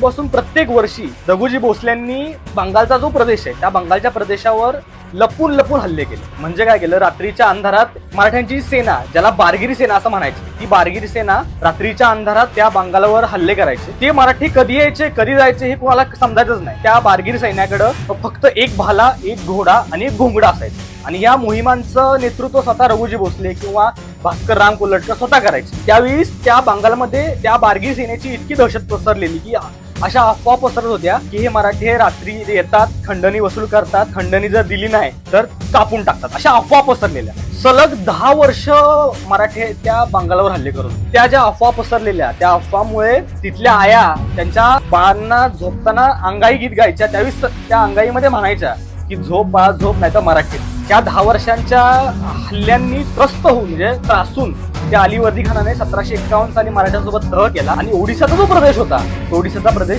पासून प्रत्येक वर्षी दगुजी भोसल्यांनी बंगालचा जो प्रदेश आहे त्या बंगालच्या प्रदेशावर लपून लपून हल्ले केले. म्हणजे काय केलं? रात्रीच्या अंधारात मराठ्यांची सेना ज्याला बारगिरी सेना असं म्हणायची ती बारगिरी सेना रात्रीच्या अंधारात त्या बंगालावर हल्ले करायचे. ते मराठी कधी यायचे कधी जायचे हे कोणाला समजायचंच नाही. त्या बारगिरी सैन्याकडं फक्त एक भाला एक घोडा आणि एक घोंगडा असायचा. आणि या मोहिमांचं नेतृत्व स्वतः रघुजी भोसले किंवा भास्कर राम कोल्हटकर स्वतः करायचे. त्यावेळी त्या बंगालमध्ये त्या बारगिरी सेनेची इतकी दहशत पसरलेली की अशा अफवा पसरत होत्या की हे मराठी हे रात्री येतात खंडणी वसूल करतात खंडणी जर दिली नाही तर कापून टाकतात. अशा अफवा पसरलेल्या. सलग दहा वर्ष मराठी त्या बंगालावर हल्ले करून. त्या ज्या अफवा पसरलेल्या त्या अफवामुळे तिथल्या आया त्यांच्या बाळांना झोपताना अंगाई गीत गायच्या त्यावेळी त्या अंगाईमध्ये म्हणायच्या की झोप बाळा झोप नाही तर मराठी. त्या दहा वर्षांच्या हल्ल्यांनी त्रस्त होऊन म्हणजे त्रासून त्या अली वर्दी खानाने सतराशे एक्कावन्न साली मराठ्यांसोबत तह केला आणि ओडिशाचा जो प्रदेश होता तो ओडिशाचा प्रदेश